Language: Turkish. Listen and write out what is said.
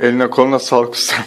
Eline koluna sağlık ustam.